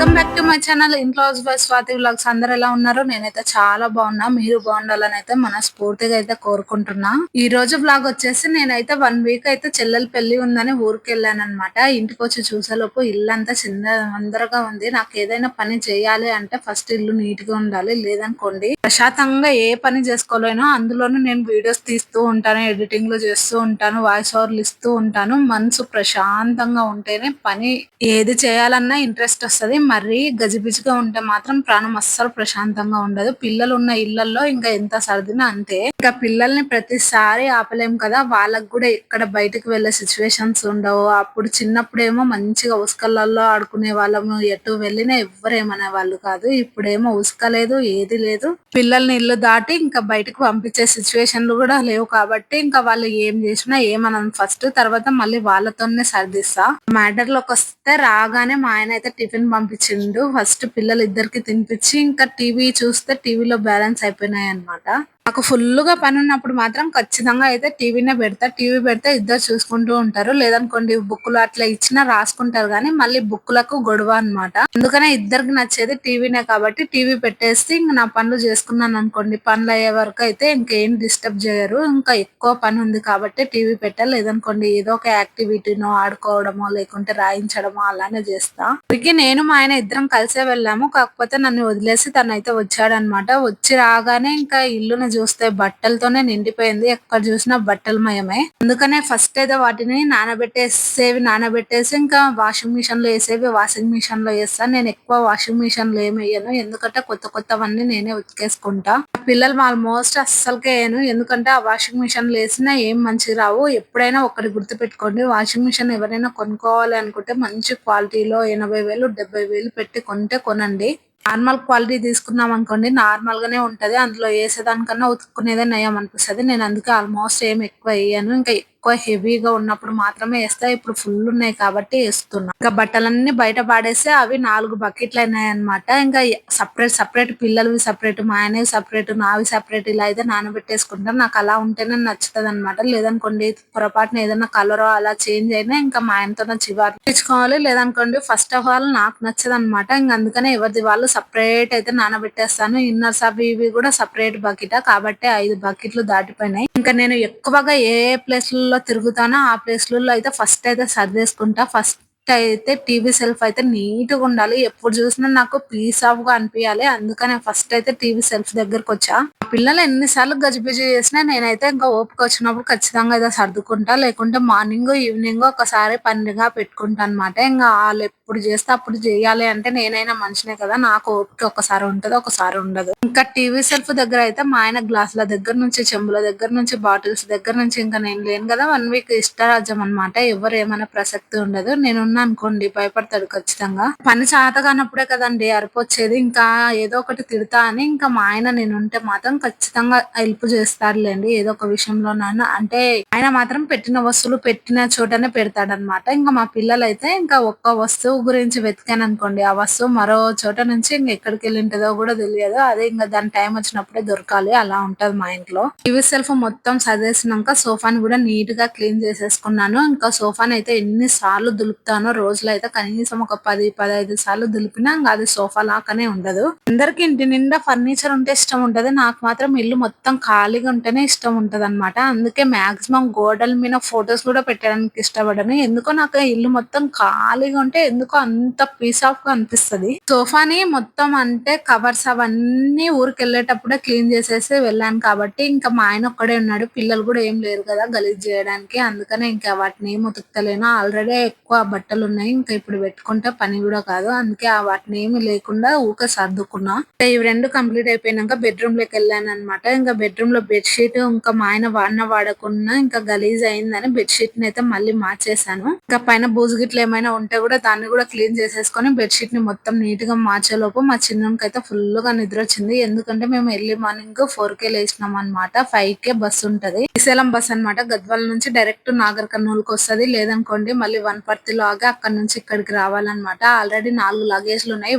Welcome back to my channel ఇంట్లో by Swathi vlogs అందరు ఎలా ఉన్నారు? నేనైతే చాలా బాగున్నా. మీరు బాగుండాలని అయితే మనస్ఫూర్తిగా అయితే కోరుకుంటున్నా. ఈ రోజు బ్లాగ్ వచ్చేసి నేనైతే వన్ వీక్ అయితే చెల్లెల పెళ్ళి ఉందని ఊరికి వెళ్ళాను అనమాట ఇంటికి వచ్చి చూసేలోపు ఇల్లు అంతా చిన్న అందరగా ఉంది. నాకు ఏదైనా పని చేయాలి అంటే ఫస్ట్ ఇల్లు నీట్గా ఉండాలి లేదనుకోండి ప్రశాంతంగా ఏ పని చేసుకోలేనో. అందులోనూ నేను వీడియోస్ తీస్తూ ఉంటాను ఎడిటింగ్లో చేస్తూ ఉంటాను వాయిస్ ఓవర్లు ఇస్తూ ఉంటాను. మనసు ప్రశాంతంగా ఉంటేనే పని ఏది చేయాలన్నా ఇంట్రెస్ట్ వస్తది. మరీ గజిబిజిగా ఉంటే మాత్రం ప్రాణం అస్సలు ప్రశాంతంగా ఉండదు. పిల్లలు ఉన్న ఇళ్ళలో ఇంకా ఎంత సర్దినా అంతే. ఇంకా పిల్లల్ని ప్రతిసారి ఆపలేం కదా. వాళ్ళకు కూడా ఇక్కడ బయటకు వెళ్ళే సిచ్యువేషన్స్ ఉండవు. అప్పుడు చిన్నప్పుడేమో మంచిగా ఉసుకలలో ఆడుకునే వాళ్ళము. ఎటు వెళ్ళినా ఎవ్వరేమనే వాళ్ళు కాదు. ఇప్పుడేమో ఉసుక లేదు ఏది లేదు. పిల్లల్ని ఇల్లు దాటి ఇంకా బయటకు పంపించే సిచ్యువేషన్లు కూడా లేవు కాబట్టి ఇంకా వాళ్ళు ఏం చేసినా ఏమనను. ఫస్ట్ తర్వాత మళ్ళీ వాళ్ళతోనే సర్దిస్తా. మ్యాటర్లోకి వస్తే రాగానే మా ఆయన అయితే టిఫిన్ తినిపించిండు. ఫస్ట్ పిల్లలు ఇద్దరికి తినిపించి ఇంకా టీవీ చూస్తే టీవీలో బ్యాలెన్స్ అయిపోయినాయి అన్నమాట నాకు ఫుల్గా పని ఉన్నప్పుడు మాత్రం ఖచ్చితంగా అయితే టీవీనే పెడతా. టీవీ పెడితే ఇద్దరు చూసుకుంటూ ఉంటారు. లేదనుకోండి బుక్కులు అట్లా ఇచ్చినా రాసుకుంటారు కానీ మళ్ళీ బుక్కులకు గొడవ అన్నమాట. అందుకనే ఇద్దరికి నచ్చేది టీవీనే కాబట్టి టీవీ పెట్టేసి ఇంక నా పనులు చేసుకున్నాను అనుకోండి. పనులు అయ్యే వరకు అయితే ఇంకేం డిస్టర్బ్ చేయరు. ఇంకా ఎక్కువ పని ఉంది కాబట్టి టీవీ పెట్టా. లేదనుకోండి ఏదో ఒక యాక్టివిటీనో ఆడుకోవడమో లేకుంటే రాయించడమో అలానే చేస్తా. ఇప్పటికి నేను మా ఆయన ఇద్దరం కలిసే వెళ్ళాము. కాకపోతే నన్ను వదిలేసి తనైతే అయితే వచ్చాడనమాట వచ్చి రాగానే ఇంకా ఇల్లును చూస్తే బట్టలతోనే నిండిపోయింది. ఎక్కడ చూసినా బట్టలమయమే. అందుకనే ఫస్ట్ అయితే వాటిని నానబెట్టేసేవి నానబెట్టేసి ఇంకా వాషింగ్ మిషన్లో వేసేవి వాషింగ్ మిషన్లో వేస్తాను నేను ఎక్కువ వాషింగ్ మిషన్లో ఏమేయను వేయను. ఎందుకంటే కొత్త కొత్తవన్నీ నేనే ఉతికేసుకుంటా. పిల్లలు ఆల్మోస్ట్ అస్సలకే వేయను. ఎందుకంటే ఆ వాషింగ్ మిషన్లో వేసినా ఏం మంచి రావు. ఎప్పుడైనా ఒకటి గుర్తు పెట్టుకోండి వాషింగ్ మిషన్ ఎవరైనా కొనుక్కోవాలి అనుకుంటే మంచి క్వాలిటీలో ఎనభై వేలు డెబ్బై వేలు పెట్టి కొంటే కొనండి. నార్మల్ క్వాలిటీ తీసుకున్నాం అనుకోండి నార్మల్ గానే ఉంటది. అందులో వేసేదానికన్నా ఉతుక్కునేదే నయం అనిపిస్తది. నేను అందుకే ఆల్మోస్ట్ ఏం ఎక్కువ వేయను. ఇంకా ఎక్కువ హెవీగా ఉన్నప్పుడు మాత్రమే వేస్తా. ఇప్పుడు ఫుల్ ఉన్నాయి కాబట్టి వేస్తున్నా. ఇంకా బట్టలన్నీ బయట పాడేస్తే అవి నాలుగు బకెట్లు అయినాయి అనమాట ఇంకా సపరేట్ సపరేట్ పిల్లలవి సపరేట్ మా ఆయనవి సపరేట్ నావి సపరేట్ ఇలా అయితే నానబెట్టేసుకుంటాం. నాకు అలా ఉంటేనే నచ్చుతుంది అనమాట లేదనుకోండి పొరపాటున ఏదైనా కలర్ అలా చేంజ్ అయినా ఇంకా మా ఆయనతో చివారు తెచ్చుకోవాలి. లేదనుకోండి ఫస్ట్ ఆఫ్ ఆల్ నాకు నచ్చదు అనమాట ఇంకా అందుకనే ఎవరిది వాళ్ళు సపరేట్ అయితే నానబెట్టేస్తాను. ఇన్నర్స్ అవి ఇవి కూడా సపరేట్ బకెట్ కాబట్టి ఐదు బకెట్లు దాటిపోయినాయి. ఇంకా నేను ఎక్కువగా ఏ ప్లేస్ ప్లేస్లలో తిరుగుతానో ఆ ప్లేస్లలో అయితే ఫస్ట్ అయితే సర్దేసుకుంటా. ఫస్ట్ అయితే టీవీ సెల్ఫ్ అయితే నీట్గా ఉండాలి. ఎప్పుడు చూసినా నాకు పీస్ ఆఫ్గా అనిపించాలి అందుకనే ఫస్ట్ అయితే టీవీ సెల్ఫ్ దగ్గరకు వచ్చా పిల్లలు ఎన్నిసార్లు గజిబిజి చేసినా నేనైతే ఇంకా ఓపిక వచ్చినప్పుడు ఖచ్చితంగా అయితే సర్దుకుంటా లేకుంటే మార్నింగ్ ఈవినింగ్ ఒకసారి పండుగ పెట్టుకుంటా అనమాట ఇంకా వాళ్ళు ఎప్పుడు చేస్తే అప్పుడు చేయాలి అంటే నేనైనా మనిషినే కదా నాకు ఓపిక ఒకసారి ఉంటది ఒకసారి ఉండదు. ఇంకా టీవీ సెల్ఫ్ దగ్గర అయితే మా ఆయన గ్లాసుల దగ్గర నుంచి చెంబుల దగ్గర నుంచి బాటిల్స్ దగ్గర నుంచి ఇంకా నేను లేను కదా వన్ వీక్ ఇష్టరాజ్యం అనమాట ఎవరు ఏమైనా ప్రసక్తి ఉండదు. నేను అనుకోండి భయపడతాడు ఖచ్చితంగా. పని చేత కానప్పుడే కదండి అరిపొచ్చేది ఇంకా ఏదో ఒకటి తిడతా అని ఇంకా మా ఆయన నేను ఉంటే మాత్రం ఖచ్చితంగా హెల్ప్ చేస్తారులేండి ఏదో ఒక విషయంలోనైనా. అంటే ఆయన మాత్రం పెట్టిన వస్తువులు పెట్టిన చోటనే పెడతాడనమాట. ఇంకా మా పిల్లలు అయితే ఇంకా ఒక్క వస్తువు గురించి వెతికాను అనుకోండి ఆ వస్తువు మరో చోట నుంచి ఇంకా ఎక్కడికి వెళ్ళింటుందో కూడా తెలియదు. అదే ఇంకా దాని టైం వచ్చినప్పుడే దొరకాలి అలా ఉంటది మా ఇంట్లో. టీవీ సెల్ఫ్ మొత్తం సర్దేసినాక సోఫాని కూడా నీట్గా క్లీన్ చేసేసుకున్నాను. ఇంకా సోఫాని అయితే ఎన్ని సార్లు దులుపుతానో రోజులో అయితే కనీసం ఒక పది పదహైదు సార్లు దులిపినా ఇంకా అది సోఫా లాగానే ఉండదు. అందరికి ఇంటి నిండా ఫర్నిచర్ ఉంటే ఇష్టం ఉంటది నాకు మాత్రం ఇల్లు మొత్తం ఖాళీగా ఉంటేనే ఇష్టం ఉంటుంది అనమాట అందుకే మాక్సిమం గోడల మీద ఫొటోస్ కూడా పెట్టడానికి ఇష్టపడను. ఎందుకో నాకు ఇల్లు మొత్తం ఖాళీగా ఉంటే ఎందుకో అంత పీస్ ఆఫ్గా అనిపిస్తుంది. సోఫాని మొత్తం అంటే కవర్స్ అవన్నీ ఊరికి వెళ్ళేటప్పుడే క్లీన్ చేసేసి వెళ్ళాను కాబట్టి ఇంకా మా ఆయన ఒక్కడే ఉన్నాడు. పిల్లలు కూడా ఏం లేరు కదా గలీజ్ చేయడానికి. అందుకనే ఇంకా వాటిని ఏం ఉతుకుతలేను. ఆల్రెడీ ఎక్కువ బట్టలు ఉన్నాయి. ఇంకా ఇప్పుడు పెట్టుకుంటే పని కూడా కాదు. అందుకే ఆ వాటిని ఏమి లేకుండా ఊక సర్దుకున్నా. ఇవి రెండు కంప్లీట్ అయిపోయినాక బెడ్రూమ్లోకి వెళ్ళాను. అనమాట ఇంకా బెడ్రూమ్లో బెడ్షీట్ ఇంకా మా ఆయన వాడిన వాడకుండా ఇంకా గలీజ్ అయిందని బెడ్షీట్ని అయితే మళ్ళీ మార్చేసాను ఇంకా పైన బూజు గిట్లు ఏమైనా ఉంటే కూడా దాన్ని కూడా క్లీన్ చేసేసుకొని బెడ్షీట్ని మొత్తం నీట్గా మార్చేలోపు మా చిన్నకి అయితే ఫుల్గా నిద్ర వచ్చింది. ఎందుకంటే మేము ఎర్లీ మార్నింగ్ ఫోర్ కే లేచినాం అనమాట ఫైవ్ కే బస్ ఉంటది. శ్రీశైలం బస్ అనమాట గద్వాల నుంచి డైరెక్ట్ నాగర్ కర్నూలుకి వస్తుంది. లేదనుకోండి మళ్ళీ వన్ పర్తిలో ఆగి అక్కడ నుంచి ఇక్కడికి రావాలన్నమాట. ఆల్రెడీ నాలుగు లగేజ్లు ఉన్నాయి.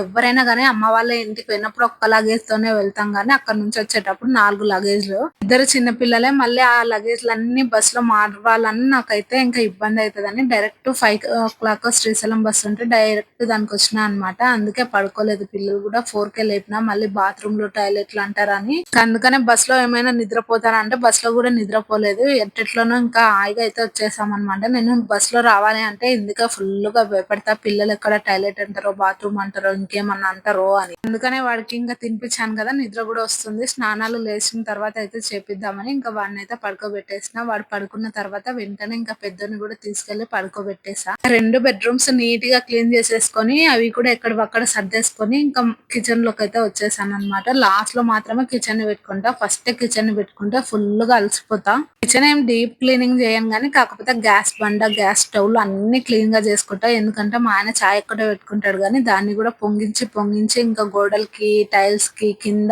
ఎవరైనా కానీ అమ్మ వాళ్ళ ఇంటికి పోయినప్పుడు ఒక్క లగేజ్ తోనే వెళ్తాం. కానీ అక్కడ అక్కడ నుంచి వచ్చేటప్పుడు నాలుగు లగేజ్లు ఇద్దరు చిన్న పిల్లలే మళ్ళీ ఆ లగేజ్లు అన్ని బస్సులో లో మారవాలని నాకైతే ఇంకా ఇబ్బంది అవుతుందని direct five o'clock Srisailam bus ఉంటే డైరెక్ట్ దానికి వచ్చిన అనమాట అందుకే పడుకోలేదు. పిల్లలు కూడా ఫోర్ కే లేపినా మళ్ళీ బాత్రూమ్లో టాయిలెట్లు అంటారని. అందుకనే బస్లో ఏమైనా నిద్రపోతారా అంటే బస్లో కూడా నిద్రపోలేదు. ఎట్టెట్లోనో ఇంకా హాయిగా అయితే వచ్చేసాం అనమాట నేను బస్లో రావాలి అంటే ఇందుకే ఫుల్గా భయపడతా. పిల్లలు ఎక్కడ టాయిలెట్ అంటారో బాత్రూమ్ అంటారో ఇంకేమన్నా అంటారో అని. అందుకనే వాడికి ఇంకా తినిపించాను కదా నిద్ర కూడా వస్తుంది. స్నానాలు లేచిన తర్వాత అయితే చేపిద్దామని ఇంకా వాడిని అయితే పడుకోబెట్టేసిన. వాడు పడుకున్న తర్వాత వెంటనే ఇంకా పెద్దని కూడా తీసుకెళ్ళి పడుకోబెట్టేసా. రెండు బెడ్రూమ్స్ నీట్గా క్లీన్ చేసేసుకొని అవి కూడా ఎక్కడ సర్దేసుకొని ఇంకా కిచెన్లోకి అయితే వచ్చేసాను అనమాట లాస్ట్లో మాత్రమే కిచెన్ పెట్టుకుంటా. ఫస్ట్ కిచెన్ పెట్టుకుంటా ఫుల్గా అలసిపోతా. కిచెన్ ఏం డీప్ క్లీనింగ్ చేయను కానీ కాకపోతే గ్యాస్ బండ గ్యాస్ స్టవ్లు అన్ని క్లీన్గా చేసుకుంటా. ఎందుకంటే మా ఆయన చాయ్ ఒక్కటే పెట్టుకుంటాడు కానీ దాన్ని కూడా పొంగించి పొంగించి ఇంకా గోడలకి టైల్స్కి కింద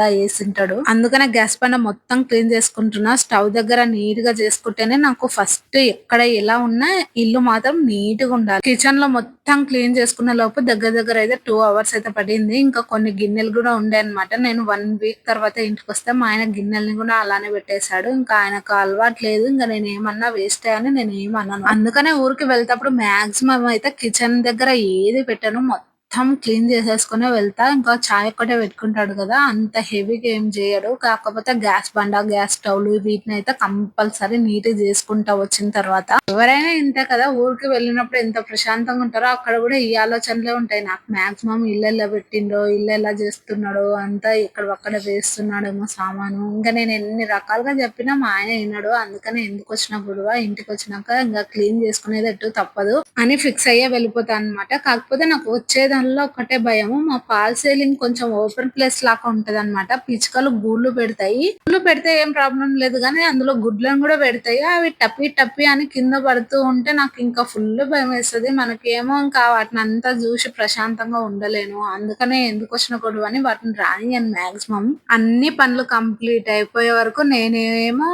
వేసింటాడు అందుకనే గ్యాస్ పైన మొత్తం క్లీన్ చేసుకుంటున్నా. స్టవ్ దగ్గర నీట్గా చేసుకుంటేనే నాకు ఫస్ట్ ఎక్కడ ఎలా ఉన్నా ఇల్లు మాత్రం నీట్గా ఉండాలి. కిచెన్లో మొత్తం క్లీన్ చేసుకున్న లోపు దగ్గర దగ్గర అయితే టూ అవర్స్ అయితే పడింది. ఇంకా కొన్ని గిన్నెలు కూడా ఉండే అనమాట నేను వన్ వీక్ తర్వాత ఇంటికి వస్తే మా ఆయన గిన్నెల్ని కూడా అలానే పెట్టేశాడు. ఇంకా ఆయనకు అలవాటు లేదు. ఇంకా నేను ఏమన్నా వేస్ట్ అని నేను ఏమన్నాను అందుకనే ఊరికి వెళ్తేప్పుడు మాక్సిమం అయితే కిచెన్ దగ్గర ఏది పెట్టాను. మొత్తం మొత్తం క్లీన్ చేసేసుకుని వెళ్తా. ఇంకా చాయ్ ఒక్కటే పెట్టుకుంటాడు కదా అంత హెవీగా ఏం చేయడు. కాకపోతే గ్యాస్ బండ గ్యాస్ స్టవ్లు వీటిని అయితే కంపల్సరీ నీట్ చేసుకుంటా వచ్చిన తర్వాత. ఎవరైనా ఇంతే కదా ఊరికి వెళ్ళినప్పుడు ఎంత ప్రశాంతంగా ఉంటారో అక్కడ కూడా ఈ ఆలోచనలే ఉంటాయి. నాకు మాక్సిమం ఇల్లు ఎలా పెట్టిండో ఇల్లు ఎలా చేస్తున్నాడో అంతా ఇక్కడ అక్కడ వేస్తున్నాడేమో సామాను. ఇంకా నేను ఎన్ని రకాలుగా చెప్పినా మా ఆయన విన్నాడు అందుకని ఎందుకు వచ్చినప్పుడు గొడవ ఇంటికి వచ్చినాక ఇంకా క్లీన్ చేసుకునేది ఎటు తప్పదు అని ఫిక్స్ అయ్యే వెళ్ళిపోతా అనమాట కాకపోతే నాకు వచ్చేది దానిలో ఒకటే భయము. మా పాల్ సీలింగ్ కొంచెం ఓపెన్ ప్లేస్ లాగా ఉంటది అనమాట పిచ్చుకలు గూళ్ళు పెడతాయి. గూళ్ళు పెడితే ఏం ప్రాబ్లం లేదు కానీ అందులో గుడ్లను కూడా పెడతాయి. అవి టప్పి టప్పి అని కింద పడుతూ ఉంటే నాకు ఇంకా ఫుల్ భయం వేస్తుంది. మనకేమో ఇంకా వాటిని అంతా చూసి ప్రశాంతంగా ఉండలేను. అందుకనే ఎందుకు వచ్చిన గొడవ అని వాటిని రానియను మాక్సిమం. అన్ని పనులు కంప్లీట్ అయిపోయే వరకు నేనేమో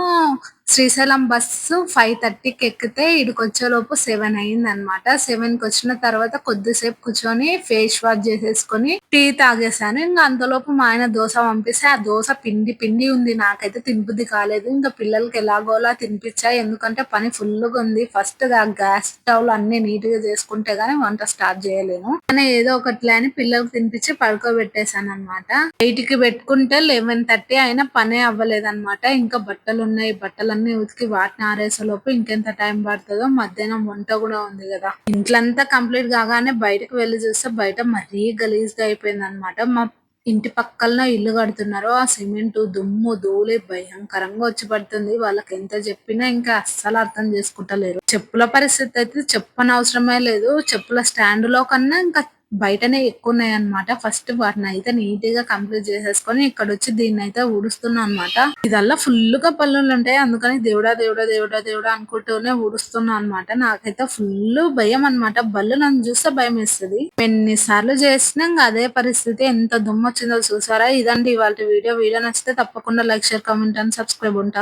శ్రీశైలం బస్సు ఫైవ్ థర్టీకి ఎక్కితే ఇడికి వచ్చేలోపు సెవెన్ అయింది అనమాట సెవెన్కి వచ్చిన తర్వాత కొద్దిసేపు కూర్చొని ఫేస్ వాష్ చేసేసుకొని టీ తాగేసాను ఇంకా అంతలోపు మా ఆయన దోశ పంపిస్తే ఆ దోశ పిండి పిండి ఉంది. నాకైతే తినిపిద్ది కాలేదు. ఇంకా పిల్లలకి ఎలాగోలా తినిపించా. ఎందుకంటే పని ఫుల్గా ఉంది ఫస్ట్ ఆ గ్యాస్ స్టవ్ అన్ని నీట్గా చేసుకుంటే గానీ వంట స్టార్ట్ చేయలేను. కానీ ఏదో ఒకటి అని పిల్లలకు తినిపించి పడుకోబెట్టేశాను అనమాట ఎయిట్కి పెట్టుకుంటే లెవెన్ థర్టీ అయినా పనే అవ్వలేదన్నమాట. ఇంకా బట్టలు ఉన్నాయి బట్టలు అన్ని ఉతికి వాటిని ఆరేసే లోపు ఇంకెంత టైం పడుతుందో మధ్యాహ్నం వంట కూడా ఉంది కదా. ఇంట్లంతా కంప్లీట్ కాగానే బయటకు వెళ్ళి చూస్తే బయట మరీ గలీజ్గా అయిపోయింది అనమాట మా ఇంటి పక్కన ఇల్లు కడుతున్నారు. ఆ సిమెంట్ దుమ్ము ధూళి భయంకరంగా వచ్చి పడుతుంది. వాళ్ళకి ఎంత చెప్పినా ఇంకా అస్సలు అర్థం చేసుకుంటలేరు. చెప్పుల పరిస్థితి అయితే చెప్పనవసరమే లేదు. చెప్పుల స్టాండ్లో కన్నా ఇంకా బయటనే ఎక్కువ ఉన్నాయి అనమాట ఫస్ట్ వాటిని అయితే నీట్గా కంప్లీట్ చేసేసుకొని ఇక్కడ వచ్చి దీన్ని అయితే ఊడుస్తున్నా అనమాట ఇదల్లా ఫుల్గా పనులు ఉంటాయి అందుకని దేవుడా దేవుడా దేవుడా దేవుడా అనుకుంటూనే ఊడుస్తున్నా అనమాట నాకైతే ఫుల్ భయం అనమాట బల్లు నన్ను చూస్తే భయం వేస్తుంది ఎన్నిసార్లు చేసినా ఇంకా అదే పరిస్థితి. ఎంత దుమ్ము వచ్చిందో చూసారా? ఇదండి ఇవాళ వీడియో. వీడియో నచ్చితే తప్పకుండా like share comment and subscribe ఉంటా.